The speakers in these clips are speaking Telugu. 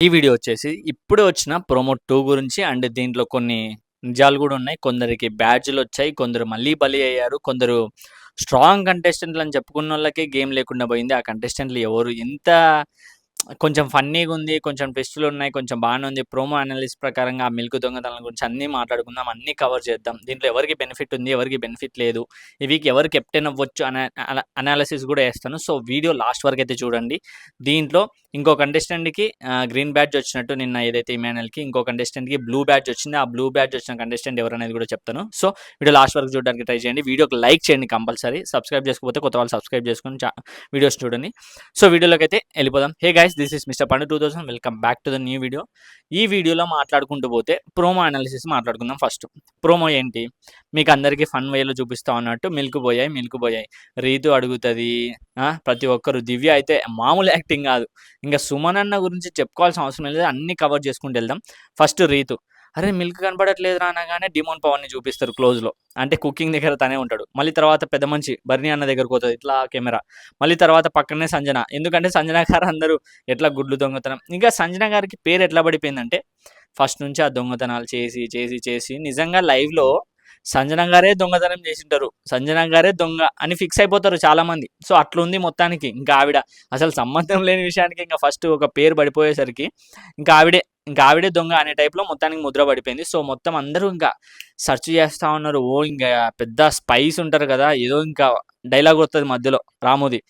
ఈ వీడియో వచ్చేసి ఇప్పుడే వచ్చిన ప్రోమో టూ గురించి అండ్ దీంట్లో కొన్ని నిజాలు కూడా ఉన్నాయి. కొందరికి బ్యాడ్జ్లు వచ్చాయి కొందరు మళ్ళీ బలి అయ్యారు కొందరు స్ట్రాంగ్ కంటెస్టెంట్లు అని చెప్పుకున్న వాళ్ళకే గేమ్ లేకుండా పోయింది. ఆ కంటెస్టెంట్లు ఎవరు? ఎంత కొంచెం ఫన్నీగా ఉంది కొంచెం టెస్టులు ఉన్నాయి కొంచెం బాగానే ఉంది. ప్రోమో అనాలిసిస్ ప్రకారంగా ఆ మిల్క్ దొంగతనం గురించి అన్నీ మాట్లాడుకుందాం అన్నీ కవర్ చేద్దాం. దీంట్లో ఎవరికి బెనిఫిట్ ఉంది ఎవరికి బెనిఫిట్ లేదు? ఈ వీక్ ఎవరు కెప్టెన్ అవ్వచ్చు అనే అనాలిసిస్ కూడా వేస్తాను. సో వీడియో లాస్ట్ వరకు అయితే చూడండి. దీంట్లో ఇంకో కంటెస్టెంట్కి గ్రీన్ బ్యాడ్జ్ వచ్చినట్టు నిన్న ఏదైతే ఇమానుయల్కి ఇంకో కంటెస్టెంట్కి బ్లూ బ్యాడ్జ్ వచ్చింది. ఆ బ్లూ బ్యాడ్జ్ వచ్చిన కంటెస్టెంట్ ఎవరనేది కూడా చెప్తాను. సో వీడియో లాస్ట్ వరకు చూడడానికి ట్రై చేయండి. వీడియోకి లైక్ చేయండి కంపల్సరీ. సబ్స్క్రైబ్ చేసుకోకపోతే కొత్త వాళ్ళు సబ్స్క్రైబ్ చేసుకుని వీడియోస్ చూడండి. సో వీడియోలోకి అయితే వెళ్ళిపోదాం. Hey guys this is mister Pandu two thousand welcome back to the new video ఈ వీడియోలో మాట్లాడుకుంటూ పోతే ప్రోమో అనాలిసిస్ మాట్లాడుకుందాం ఫస్ట్ ప్రోమో ఏంటి? మీకు అందరికీ ఫన్ వేలో చూపిస్తా ఉన్నట్టు మిల్క్ పోయాయి మిల్క్ పోయాయి. రీతు అడుగుతుంది. ప్రతి ఒక్కరు దివ్య అయితే మామూలు యాక్టింగ్ కాదు. ఇంకా సుమన్ అన్న గురించి చెప్పుకోవాల్సిన అవసరం లేదు. అన్ని కవర్ చేసుకుంటూ వెళ్దాం. ఫస్ట్ రీతు. అరే మిల్క్ కనపడట్లేదు అనగానే డిమోన్ పవన్ని చూపిస్తారు క్లోజ్లో అంటే కుకింగ్ దగ్గర తనే ఉంటాడు. మళ్ళీ తర్వాత పెద్ద మంచి బర్నీ అన్న దగ్గరకు పోతుంది ఇట్లా కెమెరా. మళ్ళీ తర్వాత పక్కనే సంజన. ఎందుకంటే సంజన గారు అందరూ ఎట్లా గుడ్లు దొంగతనం. ఇంకా సంజన గారికి పేరు ఎట్లా పడిపోయిందంటే ఫస్ట్ నుంచి ఆ దొంగతనాలు చేసి చేసి చేసి నిజంగా లైవ్లో సంజన గారే దొంగతనం చేసింటారు. సంజన గారే దొంగ అని ఫిక్స్ అయిపోతారు చాలా మంది సో అట్లుంది మొత్తానికి. ఇంకా ఆవిడ అసలు సంబంధం లేని విషయానికి ఇంకా ఫస్ట్ ఒక పేరు పడిపోయేసరికి ఇంకా ఆవిడే ఇంకా ఆవిడే దొంగ అనే టైప్లో మొత్తానికి ముద్ర పడిపోయింది. సో మొత్తం అందరూ ఇంకా సెర్చ్ చేస్తూ ఉన్నారు. ఓ ఇంకా పెద్ద స్పైస్ ఉంటారు కదా. ఏదో ఇంకా డైలాగ్ వస్తుంది మధ్యలో. రామోది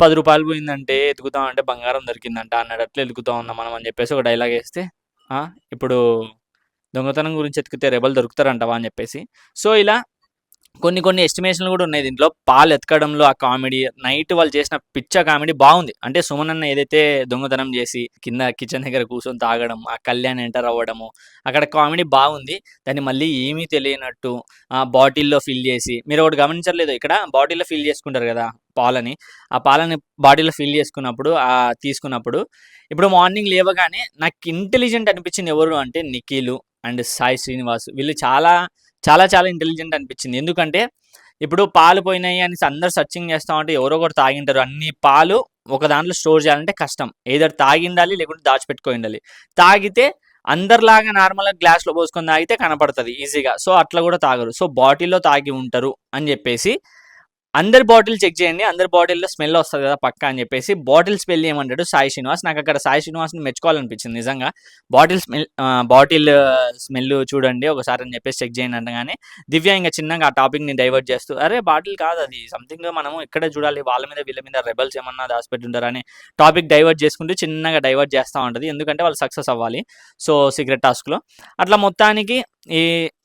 పది రూపాయలు పోయిందంటే ఎతుకుతామంటే బంగారం దొరికిందంట. అన్నట్లు ఎదుగుతా ఉన్నాం మనం అని చెప్పేసి ఒక డైలాగ్ వేస్తే ఇప్పుడు దొంగతనం గురించి ఎతికితే రెబల్ దొరుకుతారంటవా అని చెప్పేసి. సో ఇలా కొన్ని కొన్ని ఎస్టిమేషన్లు కూడా ఉన్నాయి దీంట్లో. పాలు ఎతకడంలో ఆ కామెడీ నైట్ వాళ్ళు చేసిన పిచ్చ కామెడీ బాగుంది. అంటే సుమన్ అన్న ఏదైతే దొంగతనం చేసి కింద కిచెన్ దగ్గర కూర్చొని తాగడం ఆ కళ్యాణ్ ఎంటర్ అవ్వడము అక్కడ కామెడీ బాగుంది. దాన్ని మళ్ళీ ఏమీ తెలియనట్టు ఆ బాటిల్లో ఫిల్ చేసి మీరు ఒకటి గమనించలేదు ఇక్కడ బాటిల్లో ఫిల్ చేసుకుంటారు కదా పాలని. ఆ పాలని బాడీలో ఫిల్ చేసుకున్నప్పుడు ఆ తీసుకున్నప్పుడు ఇప్పుడు మార్నింగ్ లేవగానే నాకు ఇంటెలిజెంట్ అనిపించింది ఎవరు అంటే నిఖిలు. అండ్ సాయి శ్రీనివాస్. వీళ్ళు చాలా చాలా చాలా ఇంటెలిజెంట్ అనిపించింది. ఎందుకంటే ఇప్పుడు పాలు పోయినాయి అని అందరు సర్చింగ్ చేస్తా ఉంటే ఎవరో ఒకరు తాగింటారు. అన్ని పాలు ఒక దాంట్లో స్టోర్ చేయాలంటే కష్టం. ఏదో తాగిండాలి లేకుంటే దాచిపెట్టుకో ఉండాలి. తాగితే అందరిలాగా నార్మల్గా గ్లాస్లో పోసుకొని తాగితే కనపడుతుంది ఈజీగా సో అట్లా కూడా తాగరు. సో బాటిల్లో తాగి ఉంటారు అని చెప్పేసి అందరి బాటిల్ చెక్ చేయండి అందరి బాటిల్లో స్మెల్ వస్తుంది కదా పక్క అని చెప్పేసి బాటిల్ స్మెల్ ఏమంటాడు? సాయి శ్రీనివాస్. నాకు అక్కడ సాయి శ్రీనివాస్ని మెచ్చుకోవాలనిపించింది నిజంగా. బాటిల్ స్మెల్ బాటిల్ స్మెల్ చూడండి ఒకసారి అని చెప్పేసి చెక్ చేయండి అంటగానే దివ్య ఇంకా చిన్నగా ఆ టాపిక్ని డైవర్ట్ చేస్తూ అరే బాటిల్ కాదు అది. సంథింగ్ మనము ఎక్కడ చూడాలి? వాళ్ళ మీద వీళ్ళ మీద రెబల్స్ ఏమన్నా దాచిపెట్టుంటారని టాపిక్ డైవర్ట్ చేసుకుంటూ చిన్నగా డైవర్ట్ చేస్తూ ఉంటుంది. ఎందుకంటే వాళ్ళు సక్సెస్ అవ్వాలి. సో సీక్రెట్ టాస్క్లో. అట్లా మొత్తానికి ఈ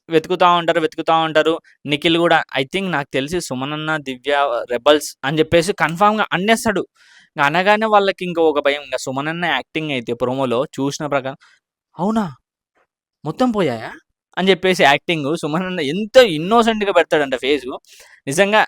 వెతుకుతూ ఉంటారు వెతుకుతూ ఉంటారు. నిఖిల్ కూడా ఐ థింక్ నాకు తెలిసి సుమనన్న దివ్య రెబల్స్ అని చెప్పేసి కన్ఫామ్గా అన్నేస్తాడు. అనగానే వాళ్ళకి ఇంకా ఒక భయం. ఇంకా సుమనన్న యాక్టింగ్ అయితే ప్రోమోలో చూసిన ప్రకారం అవునా? మొత్తం పోయాయా? అని చెప్పేసి యాక్టింగ్ సుమన్ అన్న ఎంత ఇన్నోసెంట్గా పెడతాడంట ఫేస్. నిజంగా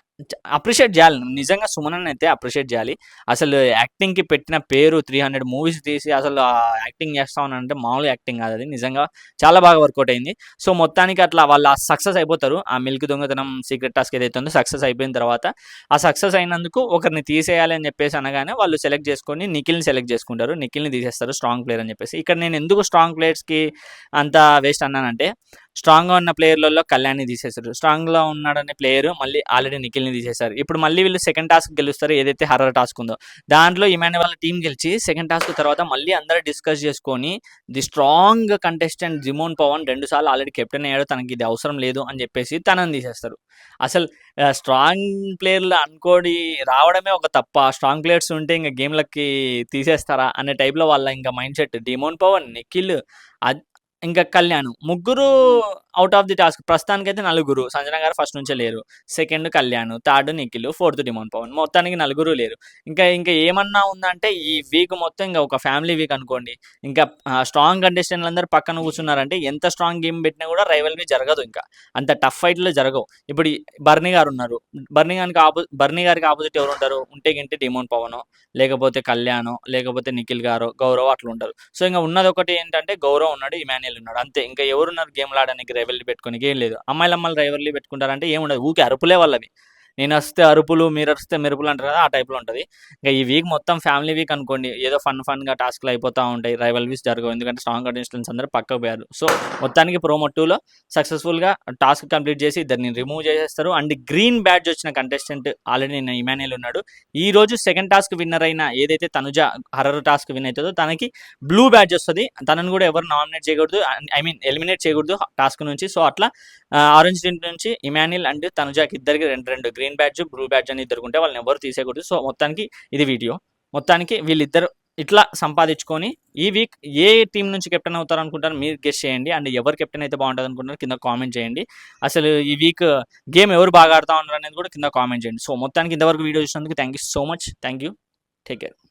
అప్రిషియేట్ చేయాలి. నిజంగా సుమన్ అయితే అప్రిషియేట్ చేయాలి. అసలు యాక్టింగ్కి పెట్టిన పేరు త్రీ హండ్రెడ్ మూవీస్ తీసి అసలు యాక్టింగ్ చేస్తా అంటే మామూలు యాక్టింగ్ కాదు అది. నిజంగా చాలా బాగా వర్కౌట్ అయింది. సో మొత్తానికి అట్లా వాళ్ళు సక్సెస్ అయిపోతారు. ఆ మిల్క్ దొంగతనం సీక్రెట్ టాస్క్ ఏదైతే ఉందో సక్సెస్ అయిపోయిన తర్వాత ఆ సక్సెస్ అయినందుకు ఒకరిని తీసేయాలి అని చెప్పేసి అనగానే వాళ్ళు సెలెక్ట్ చేసుకొని నిఖిల్ని సెలెక్ట్ చేసుకుంటారు. నిఖిల్ని తీసేస్తారు స్ట్రాంగ్ ప్లేయర్ అని చెప్పేసి. ఇక్కడ నేను ఎందుకు స్ట్రాంగ్ ప్లేయర్స్కి అంత వేస్ట్ అన్నానంటే స్ట్రాంగ్గా ఉన్న ప్లేయర్లలో కళ్యాణ్ని తీసేశారు. స్ట్రాంగ్లో ఉన్నాడనే ప్లేయర్ మళ్ళీ ఆల్రెడీ నిఖిల్ని తీసేశారు. ఇప్పుడు మళ్ళీ వీళ్ళు సెకండ్ టాస్క్ గెలుస్తారు. ఏదైతే హర్రర్ టాస్క్ ఉందో. దాంట్లో ఇమాన్ వాళ్ళ టీం గెలిచి సెకండ్ టాస్క్ తర్వాత మళ్ళీ అందరూ డిస్కస్ చేసుకొని the strong contestant demon Pavan రెండు సార్లు ఆల్రెడీ కెప్టెన్ అయ్యాడు. తనకి ఇది అవసరం లేదు అని చెప్పేసి తనని తీసేస్తారు. అసలు స్ట్రాంగ్ ప్లేయర్లు అనుకోడి రావడమే ఒక తప్ప. స్ట్రాంగ్ ప్లేయర్స్ ఉంటే ఇంకా గేమ్లకి తీసేస్తారా అనే టైప్లో వాళ్ళ ఇంకా mind set demon Pavan Nikhil ఇంకా కళ్యాణ్. ముగ్గురు అవుట్ ఆఫ్ ది టాస్క్ ప్రస్తుతానికైతే నలుగురు. సంజన గారు ఫస్ట్ నుంచే లేరు. Second Kalyan third Nikhil fourth demon Pavan. మొత్తానికి నలుగురు లేరు. ఇంకా ఇంకా ఏమన్నా ఉందంటే ఈ వీక్ మొత్తం ఇంకా ఒక ఫ్యామిలీ వీక్ అనుకోండి. ఇంకా స్ట్రాంగ్ కంటెస్టెంట్లు అందరూ పక్కన కూర్చున్నారంటే ఎంత స్ట్రాంగ్ గేమ్ పెట్టినా కూడా రైవల్వి జరగదు ఇంకా. అంత టఫ్ ఫైట్లు జరగవు. ఇప్పుడు బర్నీ గారు ఉన్నారు. బర్నీ గారికి ఆపో బర్నీ గారికి ఆపోజిట్ ఎవరు ఉంటారు? ఉంటే గింటే డిమోన్ పవన్ లేకపోతే కళ్యాణ్ లేకపోతే నిఖిల్ గారు గౌరవ్ అట్లా ఉంటారు సో ఇంకా ఉన్నది ఒకటి ఏంటంటే గౌరవ్ ఉన్నాడు ఇమాన్యుల్ ఉన్నాడు. అంతే. ఇంకా ఎవరున్నారు? గేమ్లు ఆడడానికి రైవల్రీ పెట్టుకోనికి ఏం లేదు. అమ్మాయిలు అమ్మాయిలు రైవల్రీ పెట్టుకుంటారంటే ఏముండదు ఊకే అరుపులే వాళ్ళవి. నేను వస్తే అరుపులు మీరు వస్తే మెరుపులు అంటారు కదా ఆ టైప్లో ఉంటుంది. ఇంకా ఈ వీక్ మొత్తం ఫ్యామిలీ వీక్ అనుకోండి ఏదో ఫన్ ఫన్గా టాస్క్లు అయిపోతూ ఉంటాయి రైవల్ వీస్ జరగవు. ఎందుకంటే స్ట్రాంగ్ కంటెస్టెంట్స్ అందరూ పక్కకు పోయారు. సో మొత్తానికి ప్రోమో టూలో సక్సెస్ఫుల్గా టాస్క్ కంప్లీట్ చేసి ఇద్దరిని రిమూవ్ చేసేస్తారు. అండ్ గ్రీన్ బ్యాడ్జ్ వచ్చిన కంటెస్టెంట్ ఆల్రెడీ నేను ఇమాన్యుల్ ఉన్నాడు. ఈ రోజు సెకండ్ టాస్క్ విన్నర్ అయిన ఏదైతే తనుజ హర్రర్ టాస్క్ విన్ అవుతుందో తనకి బ్లూ బ్యాడ్జ్ వస్తుంది. తనను కూడా ఎవరు నామినేట్ చేయకూడదు. ఐ మీన్ ఎలిమినేట్ చేయకూడదు టాస్క్ నుంచి. సో అట్లా ఆరెంజ్ టీం నుంచి ఇమాన్యుల్ అండ్ తనుజాకి ఇద్దరికి రెండు రెండు green green badge blue badge అని ఇద్దరు ఉంటే వాళ్ళని ఎవరు తీసేయకూడదు. సో మొత్తానికి ఇది వీడియో. మొత్తానికి వీళ్ళిద్దరు ఇట్లా సంపాదించుకొని ఈ వీక్ ఏ టీం నుంచి కెప్టెన్ అవుతారు అనుకుంటారు మీరు గెస్ట్ చేయండి. అండ్ ఎవరు కెప్టెన్ అయితే బాగుంటుంది అనుకుంటారు కింద కామెంట్ చేయండి. అసలు ఈ వీక్ గేమ్ ఎవరు బాగా ఆడుతా ఉన్నారు అనేది కూడా కింద కామెంట్ చేయండి. సో మొత్తానికి ఇంతవరకు వీడియో చూసినందుకు thank you so much thank you take care